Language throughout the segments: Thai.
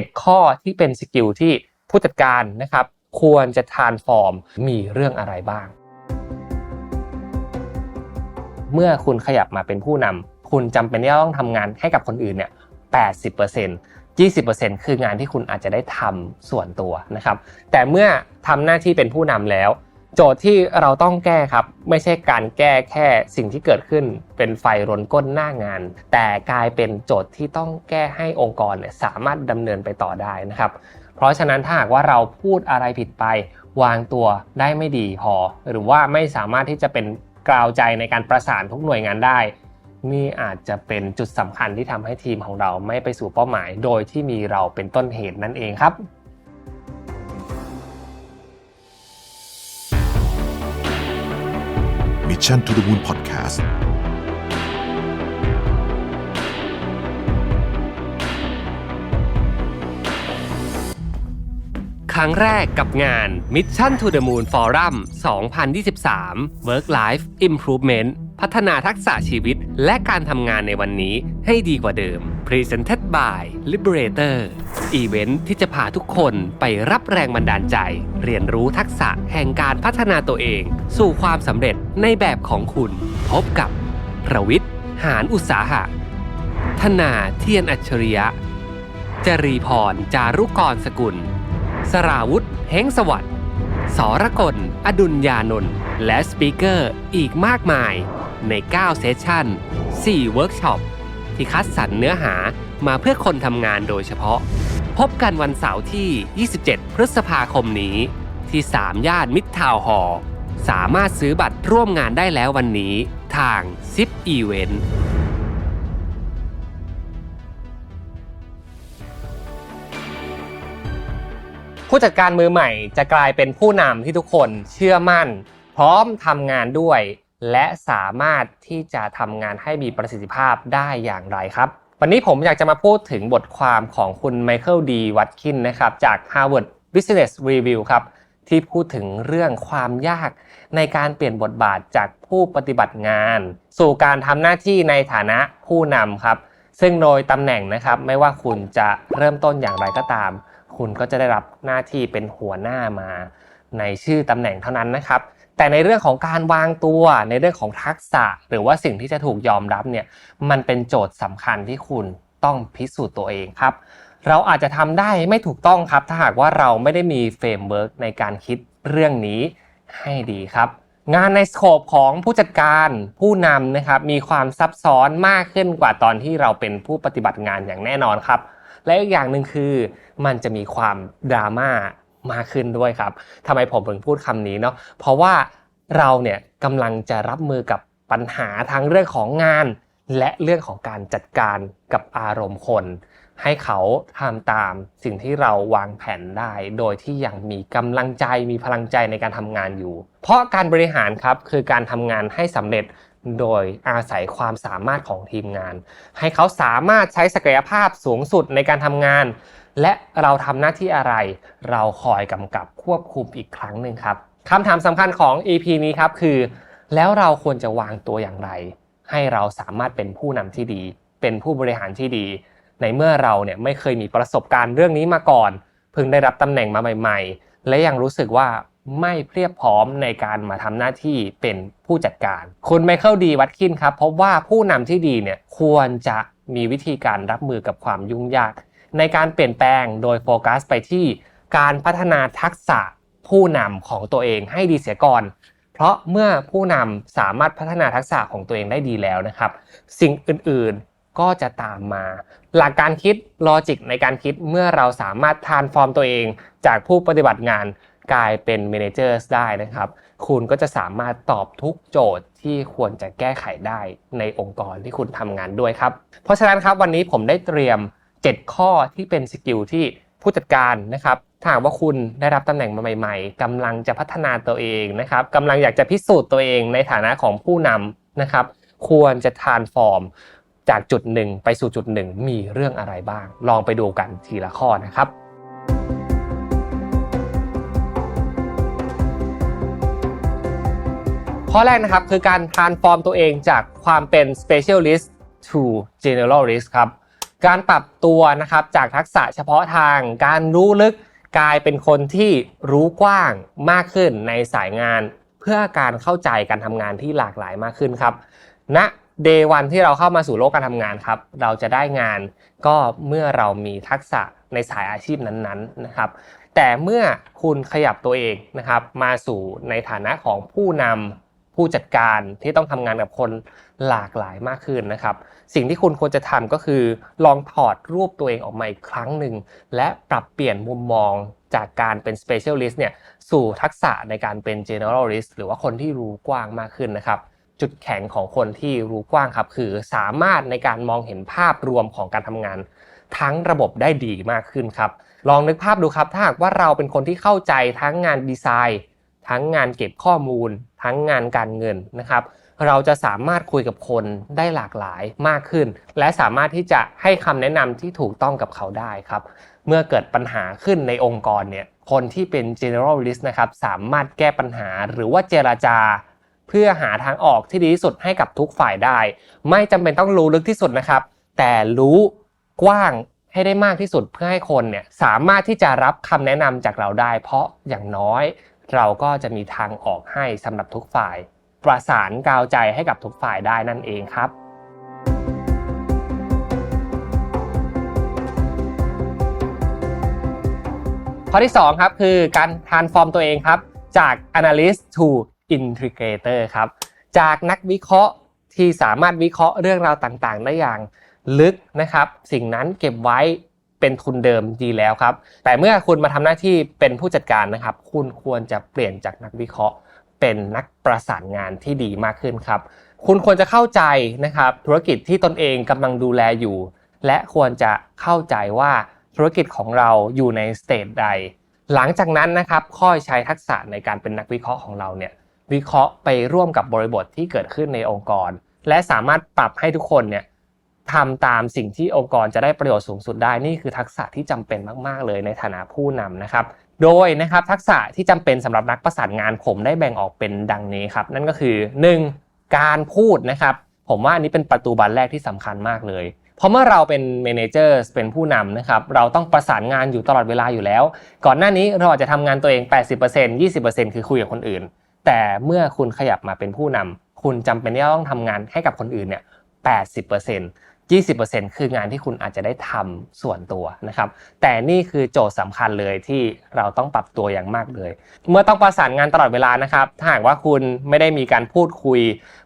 7 ข้อที่เป็นสกิลที่ผู้จัดการนะครับควรจะทานฟอร์มมีเรื่องอะไรบ้าง เมื่อคุณขยับมาเป็นผู้นำคุณจำเป็นที่จะต้องทำงานให้กับคนอื่นเนี่ย80% 20%คืองานที่คุณอาจจะได้ทำส่วนตัวนะครับ แต่เมื่อทำหน้าที่เป็นผู้นำแล้ว โจทย์ที่เราต้องแก้ครับ ไม่ใช่การแก้แค่สิ่งที่เกิดขึ้น เป็นไฟรนก้นหน้างาน แต่กลายเป็นโจทย์ที่ต้องแก้ให้องค์กรเนี่ยสามารถดำเนินไปต่อได้นะครับ เพราะฉะนั้นถ้าหากว่าเราพูดอะไรผิดไป วางตัวได้ไม่ดีพอ หรือว่าไม่สามารถที่จะเป็นกล่าวใจในการประสานทุกหน่วยงานได้นี่อาจจะเป็นจุดสำคัญที่ทำให้ทีมของเราไม่ไปสู่เป้าหมาย โดยที่มีเราเป็นต้นเหตุนั่นเองครับ Mission to the Moon Podcast ครั้งแรกกับงาน Mission to the Moon Forum 2023 Work Life Improvement พัฒนาทักษะชีวิตและการทำงานในวันนี้ให้ดีกว่าเดิม Presented by Liberator อีเวนท์ที่จะพาทุกคนไปรับแรงบันดาลใจ เรียนรู้ทักษะแห่งการพัฒนาตัวเอง สู่ความสำเร็จในแบบของคุณ พบกับประวิทย์หารอุตสาหะ ธนาเทียนอัจฉริยะ จรีพร จารุกรสกุล สราวุธเฮงสวัสดิ์สรกล อดุลยานนท์และสปีกเกอร์อีกมากมาย ใน 9 เซสชั่น 4 เวิร์กช็อป ที่คัดสรรเนื้อหามาเพื่อคนทำงานโดยเฉพาะ พบกันวันเสาร์ที่ 27 พฤษภาคมนี้ ที่ 3 ย่านมิตรทาวน์ฮอลล์สามารถซื้อบัตรร่วมงานได้แล้ววันนี้ ทาง ZIP Event ผู้จัดการมือใหม่จะกลายเป็นผู้นำที่ทุกคนเชื่อมั่น พร้อมทำงานด้วย และสามารถที่จะทำงานให้มีประสิทธิภาพได้อย่างไรครับ วันนี้ผมอยากจะมาพูดถึงบทความของคุณไมเคิลดีวัตคินนะครับจาก Harvard Business Review ครับที่พูดถึงเรื่องความยากในการเปลี่ยนบทบาทจากผู้ปฏิบัติงาน สู่การทำหน้าที่ในฐานะผู้นำครับ ซึ่งโดยตำแหน่งนะครับ ไม่ว่าคุณจะเริ่มต้นอย่างไรก็ตาม คุณก็จะได้รับหน้าที่เป็นหัวหน้ามา ในชื่อตำแหน่งเท่านั้นนะครับ แต่ในเรื่องของการวางตัว ในเรื่องของทักษะ หรือว่าสิ่งที่จะถูกยอมรับเนี่ยมันเป็นโจทย์สำคัญที่คุณต้องพิสูจน์ตัวเองครับ เราอาจจะทำได้ไม่ถูกต้องครับ ถ้าหากว่าเราไม่ได้มีเฟรมเวิร์กในการคิดเรื่องนี้ให้ดีครับ งานในสโคปของผู้จัดการผู้นำนะครับมีความซับซ้อนมากขึ้นกว่าตอนที่เราเป็นผู้ปฏิบัติงานอย่างแน่นอนครับ และอีกอย่างหนึ่งคือมันจะมีความดราม่า มากขึ้นด้วยครับทำไมผมถึงพูดคำนี้เนาะเพราะว่าเราเนี่ยกำลังจะรับมือกับปัญหาทั้งเรื่องของงาน และเรื่องของการจัดการกับอารมณ์คน ให้เขาทำตามสิ่งที่เราวางแผนได้ โดยที่ยังมีกำลังใจมีพลังใจในการทำงานอยู่ เพราะการบริหารครับคือการทำงานให้สำเร็จโดยอาศัยความสามารถของทีมงาน ให้เขาสามารถใช้ศักยภาพสูงสุดในการทำงาน และเราทำหน้าที่อะไร เราคอยกำกับควบคุมอีกครั้งหนึ่งครับคำถามสำคัญของ EP นี้ครับคือ แล้วเราควรจะวางตัวอย่างไร ให้เราสามารถเป็นผู้นำที่ดี เป็นผู้บริหารที่ดี ในเมื่อเราเนี่ยไม่เคยมีประสบการณ์เรื่องนี้มาก่อน เพิ่งได้รับตำแหน่งมาใหม่ ๆ และยังรู้สึกว่าไม่เพียบพร้อมในการมาทำหน้าที่เป็นผู้จัดการ คุณไมเคิลดีวัตคินครับพบว่าผู้นำที่ดีเนี่ยควรจะมีวิธีการรับมือกับความยุ่งยาก ในการเปลี่ยนแปลงโดยโฟกัสไปที่การพัฒนาทักษะผู้นำของตัวเองให้ดีเสียก่อน เพราะเมื่อผู้นำสามารถพัฒนาทักษะของตัวเองได้ดีแล้วนะครับ สิ่งอื่นๆก็จะตามมา หลักการคิดลอจิกในการคิดเมื่อเราสามารถทานฟอร์มตัวเอง จากผู้ปฏิบัติงานกลายเป็นเมนเจอร์ได้นะครับ คุณก็จะสามารถตอบทุกโจทย์ที่ควรจะแก้ไขได้ในองค์กรที่คุณทำงานด้วยครับ เพราะฉะนั้นครับวันนี้ผมได้เตรียม 7 ข้อที่เป็นสกิลที่ผู้จัดการนะครับถ้าหากว่าคุณได้รับตำแหน่งมาใหม่ๆกำลังจะพัฒนาตัวเองนะครับกำลังอยากจะพิสูจน์ตัวเองในฐานะของผู้นำนะครับ ควรจะทานฟอร์มจากจุดหนึ่งไปสู่จุดหนึ่งมีเรื่องอะไรบ้าง ลองไปดูกันทีละข้อนะครับข้อแรกนะครับคือการ transform ตัวเองจากความเป็น specialist to generalist ครับ การปรับตัวนะครับจากทักษะเฉพาะทางการรู้ลึกกลายเป็นคนที่รู้กว้างมากขึ้นในสายงาน เพื่อการเข้าใจการทำงานที่หลากหลายมากขึ้นครับณเดวันที่เราเข้ามาสู่โลกการทำงานครับ เราจะได้งานก็เมื่อเรามีทักษะในสายอาชีพนั้นๆนะครับ แต่เมื่อคุณขยับตัวเองนะครับ มาสู่ในฐานะของผู้นำ ผู้จัดการที่ต้องทำงานกับคนหลากหลายมากขึ้นนะครับ สิ่งที่คุณควรจะทำก็คือ ลองถอดรูปตัวเองออกมาอีกครั้งหนึ่ง และปรับเปลี่ยนมุมมองจากการเป็น specialist เนี่ยสู่ทักษะในการเป็น generalist หรือว่าคนที่รู้กว้างมากขึ้นนะครับ จุดแข็งของคนที่รู้กว้างครับ คือสามารถในการมองเห็นภาพรวมของการทำงาน ทั้งระบบได้ดีมากขึ้นครับ ลองนึกภาพดูครับ ถ้าหากว่าเราเป็นคนที่เข้าใจทั้งงานดีไซน์ ทั้งงานเก็บข้อมูล ทั้งงานการเงินนะครับ เราจะสามารถคุยกับคนได้หลากหลายมากขึ้น และสามารถที่จะให้คำแนะนำที่ถูกต้องกับเขาได้ครับ เมื่อเกิดปัญหาขึ้นในองค์กรเนี่ยคนที่เป็น generalist นะครับสามารถแก้ปัญหาหรือว่าเจราจา เพื่อหาทางออกที่ดีที่สุดให้กับทุกฝ่ายได้ ไม่จำเป็นต้องรู้ลึกที่สุดนะครับ แต่รู้กว้างให้ได้มากที่สุดเพื่อให้คนเนี่ยสามารถที่จะรับคำแนะนำจากเราได้ เพราะอย่างน้อย เราก็จะมีทางออกให้สำหรับทุกฝ่าย ประสานกาวใจให้กับทุกฝ่ายได้นั่นเองครับข้อที่2ครับคือการ transform ตัวเองครับ จาก analyst to integrator ครับ จากนักวิเคราะห์ที่สามารถวิเคราะห์เรื่องราวต่างๆ ได้อย่างลึกนะครับ สิ่งนั้นเก็บไว้ เป็นทุนเดิมดีแล้วครับ แต่เมื่อคุณมาทำหน้าที่เป็นผู้จัดการนะครับ คุณควรจะเปลี่ยนจากนักวิเคราะห์ เป็นนักประสานงานที่ดีมากขึ้นครับ คุณควรจะเข้าใจนะครับธุรกิจที่ตนเองกำลังดูแลอยู่ และควรจะเข้าใจว่าธุรกิจของเราอยู่ในสเตจใด หลังจากนั้นนะครับค่อยใช้ทักษะในการเป็นนักวิเคราะห์ของเราเนี่ยวิเคราะห์ไปร่วมกับบริบทที่เกิดขึ้นในองค์กร และสามารถปรับให้ทุกคนเนี่ย ทำตามสิ่งที่องค์กรจะได้ประโยชน์สูงสุดได้นี่คือทักษะที่จำเป็นมาก ๆ เลยในฐานะผู้นำนะครับ โดยนะครับทักษะที่จำเป็นสำหรับนักประสานงานผมได้แบ่งออกเป็นดังนี้ครับ นั่นก็คือ 1. การพูดนะครับ ผมว่าอันนี้เป็นประตูบานแรกที่สำคัญมากเลย เพราะเมื่อเราเป็นเมนเจอร์เป็นผู้นำนะครับ เราต้องประสานงานอยู่ตลอดเวลาอยู่แล้ว ก่อนหน้านี้เราอาจจะทำงานตัวเอง 80% 20%คือคุยกับคนอื่น แต่เมื่อคุณขยับมาเป็นผู้นำคุณจำเป็นที่จะต้องทำงานให้กับคนอื่นเนี่ย80% 20%คืองานที่คุณอาจจะได้ทำส่วนตัวนะครับ แต่นี่คือโจทย์สำคัญเลยที่เราต้องปรับตัวอย่างมากเลย เมื่อต้องประสานงานตลอดเวลานะครับ ถ้าหากว่าคุณไม่ได้มีการพูดคุย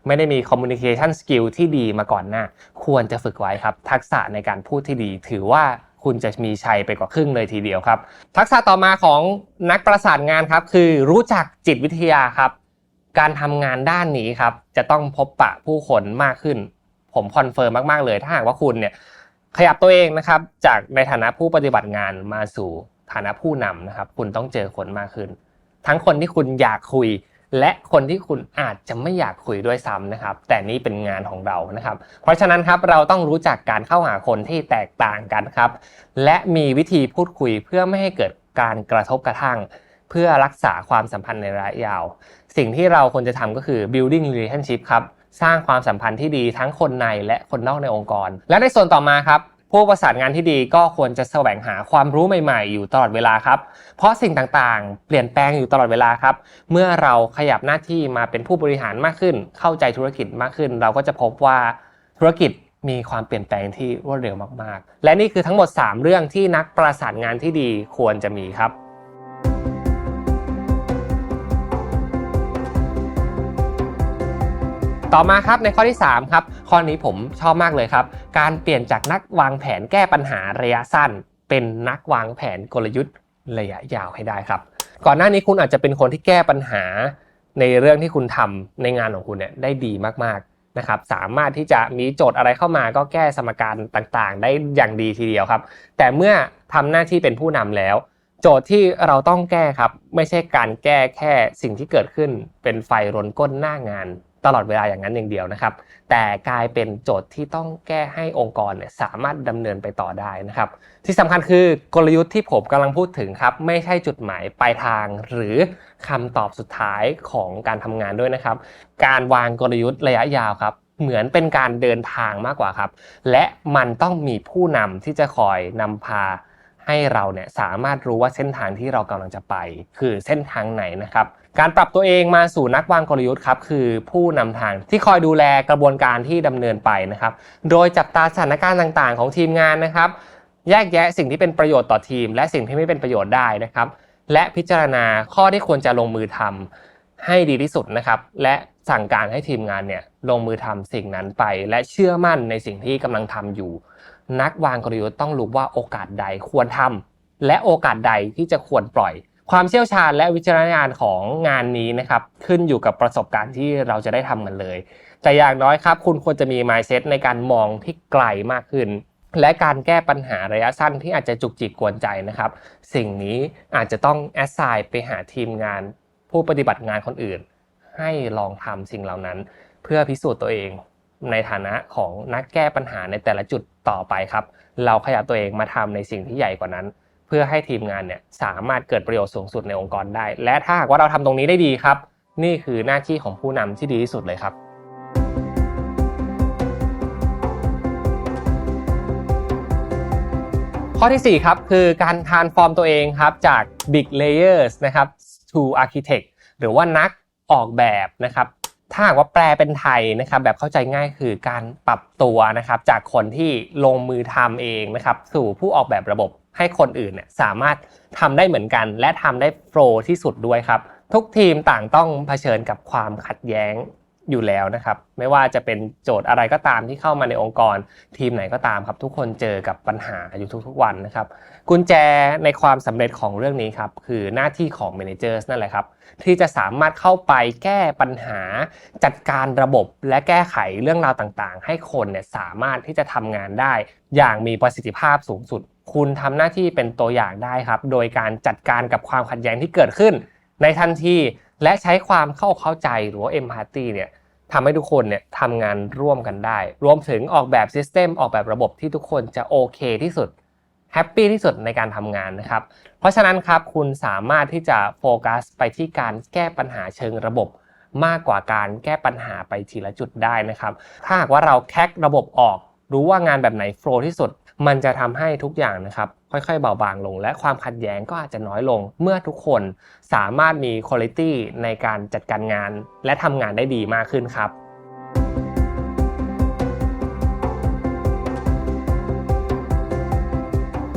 ไม่ได้มี communication skill ที่ดีมาก่อนหน้า ควรจะฝึกไว้ครับ ทักษะในการพูดที่ดี ถือว่าคุณจะมีชัยไปกว่าครึ่งเลยทีเดียวครับ ทักษะต่อมาของนักประสานงานครับ คือรู้จักจิตวิทยาครับ การทำงานด้านนี้ครับ จะต้องพบปะผู้คนมากขึ้น ผมคอนเฟิร์มมากๆเลย ถ้าหากว่าคุณเนี่ยขยับตัวเองนะครับ จากในฐานะผู้ปฏิบัติงานมาสู่ฐานะผู้นำนะครับ คุณต้องเจอคนมากขึ้น ทั้งคนที่คุณอยากคุย และคนที่คุณอาจจะไม่อยากคุยด้วยซ้ำนะครับ แต่นี่เป็นงานของเรานะครับ เพราะฉะนั้นครับเราต้องรู้จักการเข้าหาคนที่แตกต่างกันครับ และมีวิธีพูดคุยเพื่อไม่ให้เกิดการกระทบกระทั่ง เพื่อรักษาความสัมพันธ์ในระยะยาว สิ่งที่เราควรจะทำก็คือ building relationship ครับ สร้างความสัมพันธ์ที่ดีทั้งคนในและคนนอกในองค์กร และในส่วนต่อมาครับผู้ประสานงานที่ดีก็ควรจะแสวงหาความรู้ใหม่ๆ อยู่ตลอดเวลาครับ เพราะสิ่งต่างๆ เปลี่ยนแปลงอยู่ตลอดเวลาครับ เมื่อเราขยับหน้าที่มาเป็นผู้บริหารมากขึ้น เข้าใจธุรกิจมากขึ้น เราก็จะพบว่าธุรกิจมีความเปลี่ยนแปลงที่รวดเร็วมากๆ และนี่คือทั้งหมด 3 เรื่องที่นักประสานงานที่ดีควรจะมีครับ ต่อมาครับในข้อที่ 3 ครับ ข้อนี้ผมชอบมากเลยครับ การเปลี่ยนจากนักวางแผนแก้ปัญหาระยะสั้น เป็นนักวางแผนกลยุทธ์ระยะยาวให้ได้ครับ ก่อนหน้านี้คุณอาจจะเป็นคนที่แก้ปัญหา ในเรื่องที่คุณทำในงานของคุณเนี่ยได้ดีมากๆนะครับ สามารถที่จะมีโจทย์อะไรเข้ามาก็แก้สมการต่างๆ ได้อย่างดีทีเดียวครับ แต่เมื่อทำหน้าที่เป็นผู้นำแล้วโจทย์ที่เราต้องแก้ครับ ไม่ใช่การแก้แค่สิ่งที่เกิดขึ้นเป็นไฟรนก้นหน้างาน ตลอดเวลาอย่างนั้นอย่างเดียวนะครับ แต่กลายเป็นโจทย์ที่ต้องแก้ให้องค์กรเนี่ยสามารถดำเนินไปต่อได้นะครับ ที่สำคัญคือกลยุทธ์ที่ผมกำลังพูดถึงครับ ไม่ใช่จุดหมายปลายทาง หรือคำตอบสุดท้ายของการทำงานด้วยนะครับ การวางกลยุทธ์ระยะยาวครับเหมือนเป็นการเดินทางมากกว่าครับ และมันต้องมีผู้นำที่จะคอยนำพาให้เราเนี่ยสามารถรู้ว่าเส้นทางที่เรากำลังจะไป คือเส้นทางไหนนะครับ การปรับตัวเองมาสู่นักวางกลยุทธ์ครับคือผู้นำทางที่คอยดูแลกระบวนการที่ดำเนินไปนะครับ โดยจับตาสถานการณ์ต่างๆ ของทีมงานนะครับ แยกแยะสิ่งที่เป็นประโยชน์ต่อทีม และสิ่งที่ไม่เป็นประโยชน์ได้นะครับ และพิจารณาข้อที่ควรจะลงมือทำให้ดีที่สุดนะครับ และสั่งการให้ทีมงานเนี่ยลงมือทำสิ่งนั้นไป และเชื่อมั่นในสิ่งที่กำลังทำอยู่ นักวางกลยุทธ์ต้องรู้ว่าโอกาสใดควรทำและโอกาสใดที่จะควรปล่อย ความเชี่ยวชาญและวิจารณญาณของงานนี้นะครับขึ้นอยู่กับประสบการณ์ที่เราจะได้ทำมันเลย แต่อย่างน้อยครับคุณควรจะมี mindset ในการมองที่ไกลมากขึ้น และการแก้ปัญหาระยะสั้นที่อาจจะจุกจิกกวนใจนะครับ สิ่งนี้อาจจะต้องแอสไซน์ไปหาทีมงาน ผู้ปฏิบัติงานคนอื่น ให้ลองทำสิ่งเหล่านั้น เพื่อพิสูจน์ตัวเองในฐานะของนักแก้ปัญหาในแต่ละจุดต่อไปครับ เราขยับตัวเองมาทำในสิ่งที่ใหญ่กว่านั้น เพื่อให้ทีมงานเนี่ยสามารถเกิดประโยชน์สูงสุดในองค์กรได้ และถ้าหากว่าเราทำตรงนี้ได้ดีครับ นี่คือหน้าที่ของผู้นำที่ดีที่สุดเลยครับข้อที่ 4 ครับ คือการทานฟอร์มตัวเองครับจาก big layers นะครับ to architect หรือว่านักออกแบบนะครับ ถ้าหากว่าแปลเป็นไทยนะครับ แบบเข้าใจง่ายคือการปรับตัวนะครับ จากคนที่ลงมือทำเองนะครับ สู่ผู้ออกแบบระบบ ให้คนอื่นเนี่ยสามารถทำได้เหมือนกัน และทำได้โฟลที่สุดด้วยครับ ทุกทีมต่างต้องเผชิญกับความขัดแย้งอยู่แล้วนะครับ ไม่ว่าจะเป็นโจทย์อะไรก็ตามที่เข้ามาในองค์กร ทีมไหนก็ตามครับ ทุกคนเจอกับปัญหาอยู่ทุกๆวันนะครับ กุญแจในความสำเร็จของเรื่องนี้ครับ คือหน้าที่ของ managers นั่นแหละครับ ที่จะสามารถเข้าไปแก้ปัญหา จัดการระบบและแก้ไขเรื่องราวต่างๆ ให้คนเนี่ยสามารถที่จะทำงานได้ อย่างมีประสิทธิภาพสูงสุด คุณทำหน้าที่เป็นตัวอย่างได้ครับ โดยการจัดการกับความขัดแย้งที่เกิดขึ้น ในทันทีและใช้ความเข้าเข้าใจหรือว่า empathy เนี่ยทำให้ทุกคนเนี่ยทำงานร่วมกันได้ รวมถึงออกแบบ system ออกแบบระบบที่ทุกคนจะโอเคที่สุดแฮปปี้ที่สุดในการทำงานนะครับ เพราะฉะนั้นครับคุณสามารถที่จะโฟกัสไปที่การแก้ปัญหาเชิงระบบ มากกว่าการแก้ปัญหาไปทีละจุดได้นะครับ ถ้าหากว่าเราแคกระบบออก รู้ว่างานแบบไหนโฟล์ที่สุด มันจะทำให้ทุกอย่างนะครับค่อยๆเบาบางลง และความขัดแย้งก็อาจจะน้อยลง เมื่อทุกคนสามารถมีคุณภาพในการจัดการงาน และทำงานได้ดีมากขึ้นครับ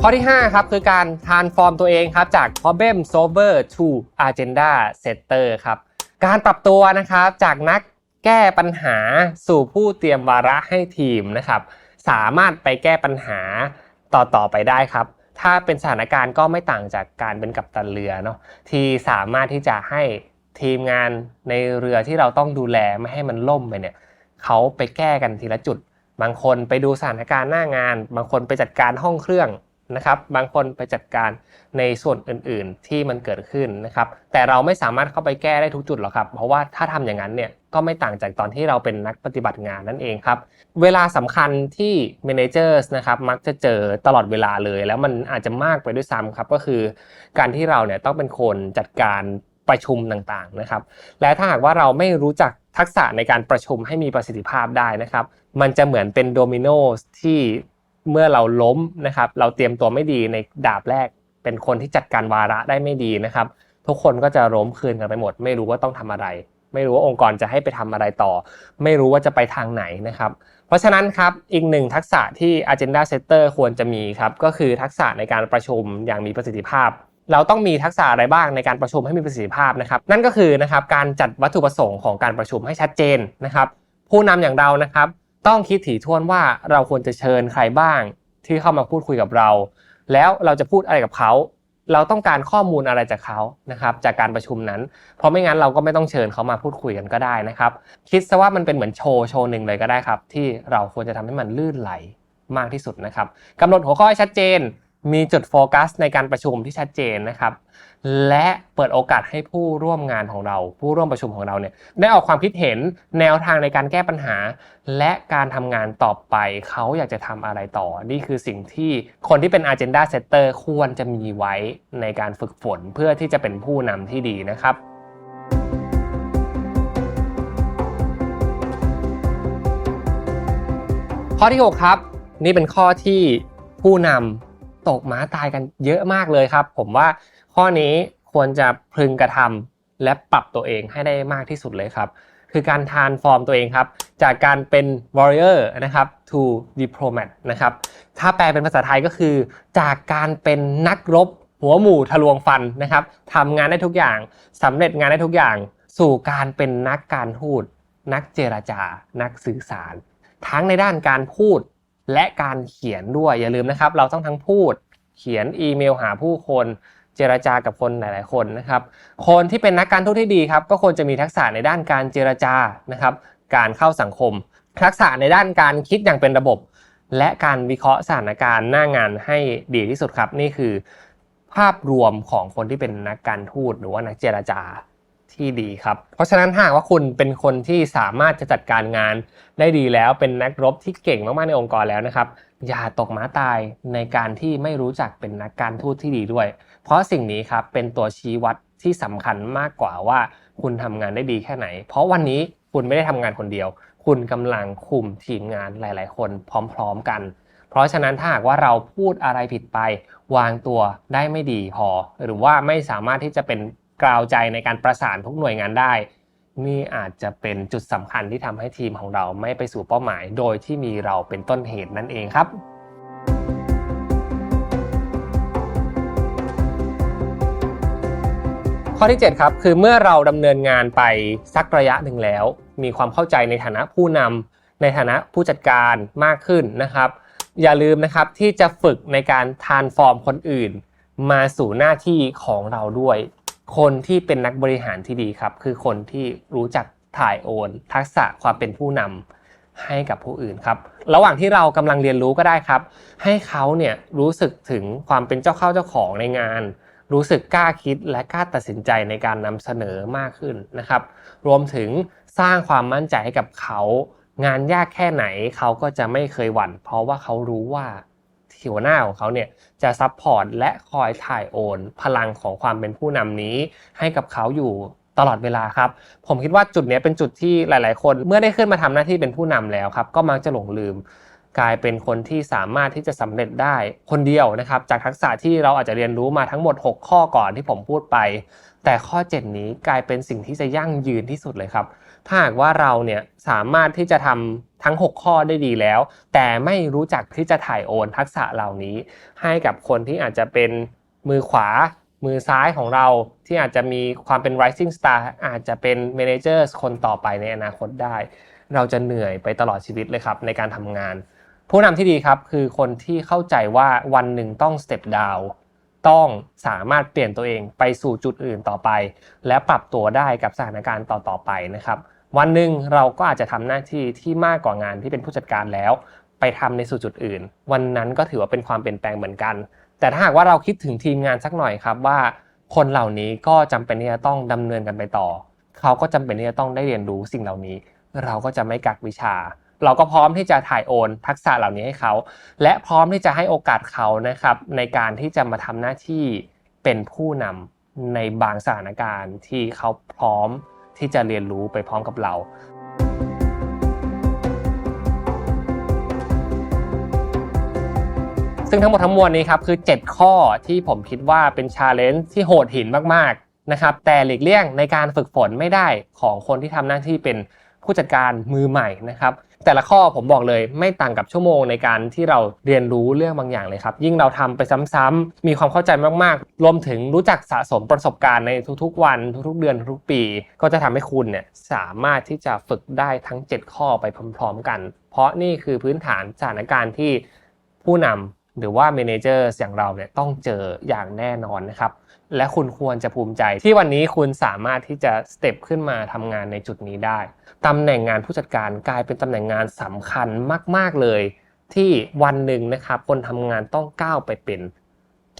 ข้อที่5ครับคือการ transform ตัวเองครับจาก problem solver to agenda setter ครับการปรับตัวนะครับจากนักแก้ปัญหาสู่ผู้เตรียมวาระให้ทีมนะครับ สามารถไปแก้ปัญหาต่อๆไปได้ครับ ถ้าเป็นสถานการณ์ก็ไม่ต่างจากการเป็นกัปตันเรือเนาะที่สามารถที่จะให้ทีมงานในเรือที่เราต้องดูแลไม่ให้มันล่มไปเนี่ยเขาไปแก้กันทีละจุด บางคนไปดูสถานการณ์หน้างาน บางคนไปจัดการห้องเครื่องนะครับ บางคนไปจัดการในส่วนอื่น ๆ ที่มันเกิดขึ้นนะครับ แต่เราไม่สามารถเข้าไปแก้ได้ทุกจุดหรอกครับ เพราะว่าถ้าทำอย่างนั้นเนี่ย ก็ไม่ต่างจากตอนที่เราเป็นนักปฏิบัติงานนั่นเองครับ เวลาสำคัญที่ managers นะครับมักจะเจอตลอดเวลาเลย แล้วมันอาจจะมากไปด้วยซ้ำครับ ก็คือการที่เราเนี่ยต้องเป็นคนจัดการประชุมต่างๆนะครับ และถ้าหากว่าเราไม่รู้จักทักษะในการประชุมให้มีประสิทธิภาพได้นะครับ มันจะเหมือนเป็นโดมิโนที่เมื่อเราล้มนะครับ เราเตรียมตัวไม่ดีในดาบแรก เป็นคนที่จัดการวาระได้ไม่ดีนะครับ ทุกคนก็จะล้มคืนกันไปหมด ไม่รู้ว่าต้องทำอะไร ไม่รู้ว่าองค์กรจะให้ไปทำอะไรต่อ ไม่รู้ว่าจะไปทางไหนนะครับ เพราะฉะนั้นครับอีกหนึ่งทักษะที่ agenda setter ควรจะมีครับก็คือทักษะในการประชุมอย่างมีประสิทธิภาพ เราต้องมีทักษะอะไรบ้างในการประชุมให้มีประสิทธิภาพนะครับ นั่นก็คือนะครับการจัดวัตถุประสงค์ของการประชุมให้ชัดเจนนะครับ ผู้นำอย่างเรานะครับ ต้องคิดถี่ถ้วนว่าเราควรจะเชิญใครบ้างที่เข้ามาพูดคุยกับเรา แล้วเราจะพูดอะไรกับเขา เราต้องการข้อมูลอะไรจากเขานะครับจากการประชุมนั้น เพราะไม่งั้นเราก็ไม่ต้องเชิญเขามาพูดคุยกันก็ได้นะครับ คิดซะว่ามันเป็นเหมือนโชว์โชว์หนึ่งเลยก็ได้ครับ ที่เราควรจะทำให้มันลื่นไหลมากที่สุดนะครับกำหนดหัวข้อให้ชัดเจน มีจุดโฟกัสในการประชุมที่ชัดเจนนะครับ และเปิดโอกาสให้ผู้ร่วมงานของเรา ผู้ร่วมประชุมของเราเนี่ยได้ออกความคิดเห็นแนวทางในการแก้ปัญหา และการทำงานต่อไปเขาอยากจะทำอะไรต่อ นี่คือสิ่งที่คนที่เป็น agenda setter ควรจะมีไว้ในการฝึกฝนเพื่อที่จะเป็นผู้นำที่ดีนะครับข้อที่ 6 ครับ นี่เป็นข้อที่ผู้นำตกม้าตายกันเยอะมากเลยครับ ผมว่า ข้อนี้ควรจะพึงกระทำและปรับตัวเองให้ได้มากที่สุดเลยครับ คือการทานฟอร์มตัวเองครับ จากการเป็น warrior นะครับ to diplomat นะครับ ถ้าแปลเป็นภาษาไทยก็คือ จากการเป็นนักรบหัวหมู่ทะลวงฟันนะครับทำงานได้ทุกอย่างสำเร็จงานได้ทุกอย่าง สู่การเป็นนักการทูตนักเจรจา นักสื่อสาร ทั้งในด้านการพูดและการเขียนด้วยอย่าลืมนะครับ เราต้องทั้งพูด เขียนอีเมลหาผู้คน เจรจากับคนหลาย ๆ คนนะครับ คนที่เป็นนักการทูตที่ดีครับ ก็ควรจะมีทักษะในด้านการเจรจานะครับ การเข้าสังคม ทักษะในด้านการคิดอย่างเป็นระบบ และการวิเคราะห์สถานการณ์หน้างานให้ดีที่สุดครับ นี่คือ ภาพรวมของคนที่เป็นนักการทูตหรือว่านักเจรจาที่ดีครับ เพราะฉะนั้นหากว่าคุณเป็นคนที่สามารถจะจัดการงานได้ดีแล้วเป็นนักรบที่เก่งมากๆในองค์กรแล้วนะครับ อย่าตกม้าตายในการที่ไม่รู้จักเป็นนักการทูตที่ดีด้วย ราะสิ่งนี้ครับเป็นตัวชี้วัดที่สำคัญมากกว่าว่า คุณทำงานได้ดีแค่ไหน เพราะวันนี้คุณไม่ได้ทำงานคนเดียว คุณกำลังคุมทีมงานหลาย ๆ คนพร้อม ๆ กัน เพราะฉะนั้นถ้าหากว่าเราพูดอะไรผิดไป วางตัวได้ไม่ดีพอ หรือว่าไม่สามารถที่จะเป็นกราวใจในการประสานทุกหน่วยงานได้ นี่อาจจะเป็นจุดสำคัญที่ทำให้ทีมของเราไม่ไปสู่เป้าหมาย โดยที่มีเราเป็นต้นเหตุนั่นเองครับ ข้อที่ 7 ครับคือเมื่อเราดำเนินงานไปสักระยะหนึ่งแล้ว มีความเข้าใจในฐานะผู้นำในฐานะผู้จัดการมากขึ้นนะครับ อย่าลืมนะครับที่จะฝึกในการทานฟอร์มคนอื่น มาสู่หน้าที่ของเราด้วย คนที่เป็นนักบริหารที่ดีครับ คือคนที่รู้จักถ่ายโอน ทักษะความเป็นผู้นำให้กับผู้อื่นครับ ระหว่างที่เรากำลังเรียนรู้ก็ได้ครับ ให้เขาเนี่ยรู้สึกถึงความเป็นเจ้าเข้าเจ้าของในงาน รู้สึกกล้าคิดและกล้าตัดสินใจในการนำเสนอมากขึ้นนะครับ รวมถึงสร้างความมั่นใจให้กับเขา งานยากแค่ไหนเขาก็จะไม่เคยหวั่น เพราะว่าเขารู้ว่าหัวหน้าของเขาเนี่ยจะซัพพอร์ตและคอยถ่ายโอน พลังของความเป็นผู้นำนี้ให้กับเขาอยู่ตลอดเวลาครับ ผมคิดว่าจุดนี้เป็นจุดที่หลาย ๆ คน เมื่อได้ขึ้นมาทำหน้าที่เป็นผู้นำแล้วครับ ก็มักจะหลงลืม กลายเป็นคนที่สามารถที่จะสำเร็จได้คนเดียวนะครับ จากทักษะที่เราอาจจะเรียนรู้มาทั้งหมด 6 ข้อก่อนที่ผมพูดไป แต่ข้อ 7 นี้กลายเป็นสิ่งที่จะยั่งยืนที่สุดเลยครับ ถ้าหากว่าเราเนี่ยสามารถที่จะทำทั้ง 6 ข้อได้ดีแล้ว แต่ไม่รู้จักที่จะถ่ายโอนทักษะเหล่านี้ ให้กับคนที่อาจจะเป็นมือขวามือซ้ายของเราที่อาจจะมีความเป็น rising star อาจจะเป็น manager คนต่อไปในอนาคตได้ เราจะเหนื่อยไปตลอดชีวิตเลยครับในการทำงาน ผู้นำที่ดีครับคือคนที่เข้าใจว่าวันหนึ่งต้อง step down ต้องสามารถเปลี่ยนตัวเองไปสู่จุดอื่นต่อไป และปรับตัวได้กับสถานการณ์ต่อๆไปนะครับ วันหนึ่งเราก็อาจจะทำหน้าที่ที่มากกว่างานที่เป็นผู้จัดการแล้ว ไปทำในสู่จุดอื่น วันนั้นก็ถือว่าเป็นความเปลี่ยนแปลงเหมือนกัน แต่ถ้าหากว่าเราคิดถึงทีมงานสักหน่อยครับว่า คนเหล่านี้ก็จำเป็นที่จะต้องดำเนินกันไปต่อ เขาก็จำเป็นที่จะต้องได้เรียนรู้สิ่งเหล่านี้ เราก็จะไม่กักวิชา เราก็พร้อมที่จะถ่ายโอนทักษะเหล่านี้ให้เขา และพร้อมที่จะให้โอกาสเขานะครับ ในการที่จะมาทำหน้าที่เป็นผู้นำในบางสถานการณ์ที่เขาพร้อมที่จะเรียนรู้ไปพร้อมกับเราซึ่งทั้งหมดทั้งมวลนี้ครับคือ 7 ข้อที่ผมคิดว่าเป็นชาเลนจ์ที่โหดหินมากๆนะครับแต่หลีกเลี่ยงในการฝึกฝนไม่ได้ของคนที่ทำหน้าที่เป็น ผู้จัดการมือใหม่นะครับแต่ละข้อผมบอกเลยไม่ต่างกับชั่วโมงในการที่เราเรียนรู้เรื่องบางอย่างเลยครับ ยิ่งเราทำไปซ้ำๆมีความเข้าใจมากๆ รวมถึงรู้จักสะสมประสบการณ์ในทุกๆ วัน ทุกๆ เดือนทุกๆปี ก็จะทำให้คุณเนี่ยสามารถที่จะฝึกได้ทั้ง 7 ข้อไปพร้อมๆ กัน เพราะนี่คือพื้นฐานสถานการณ์ที่ผู้นำหรือว่าเมนเจอร์อย่างเราเนี่ยต้องเจออย่างแน่นอนนะครับ และคุณควรจะภูมิใจ ที่วันนี้คุณสามารถที่จะสเต็ปขึ้นมาทำงานในจุดนี้ได้ตำแหน่งงานผู้จัดการกลายเป็นตำแหน่งงานสำคัญมาก ๆ เลย ที่วันหนึ่งนะครับคนทำงานต้องก้าวไปเป็น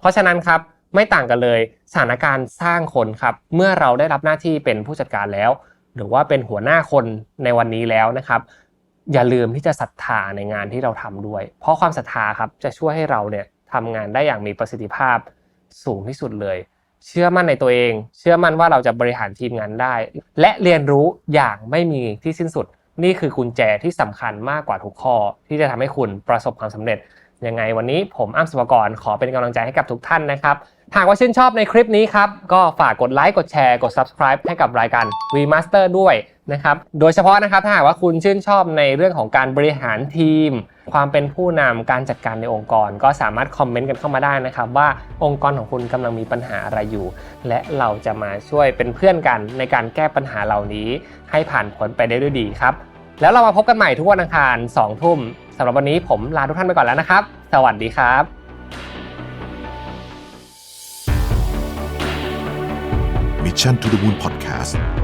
เพราะฉะนั้นครับไม่ต่างกันเลยสถานการณ์สร้างคนครับ เมื่อเราได้รับหน้าที่เป็นผู้จัดการแล้ว หรือว่าเป็นหัวหน้าคนในวันนี้แล้วนะครับ อย่าลืมที่จะศรัทธาในงานที่เราทำด้วย เพราะความศรัทธาครับจะช่วยให้เราเนี่ยทำงานได้อย่างมีประสิทธิภาพสูงที่สุดเลย เชื่อมั่นในตัวเอง เชื่อมั่นว่าเราจะบริหารทีมงานได้ และเรียนรู้อย่างไม่มีที่สิ้นสุด นี่คือกุญแจที่สำคัญมากกว่าทุกข้อ ที่จะทำให้คุณประสบความสำเร็จยังไงวันนี้ผมอ้ำสุภกรขอเป็นกำลังใจให้กับทุกท่านนะครับ หากว่าชื่นชอบในคลิปนี้ครับ ก็ฝากกดไลค์กดแชร์กด subscribe ให้กับรายการ Remaster ด้วยนะครับ โดยเฉพาะนะครับถ้าหากว่าคุณชื่นชอบในเรื่องของการบริหารทีม ความเป็นผู้นำการจัดการในองค์กร ก็สามารถคอมเมนต์กันเข้ามาได้นะครับ ว่าองค์กรของคุณกำลังมีปัญหาอะไรอยู่ และเราจะมาช่วยเป็นเพื่อนกันในการแก้ปัญหาเหล่านี้ ให้ผ่านพ้นไปได้ด้วยดีครับ แล้วเรามาพบกันใหม่ทุกวันอังคาร2ทุ่มสำหรับวันนี้ผมลาทุกท่านไปก่อนแล้วนะครับ สวัสดีครับ Mission to the Moon Podcast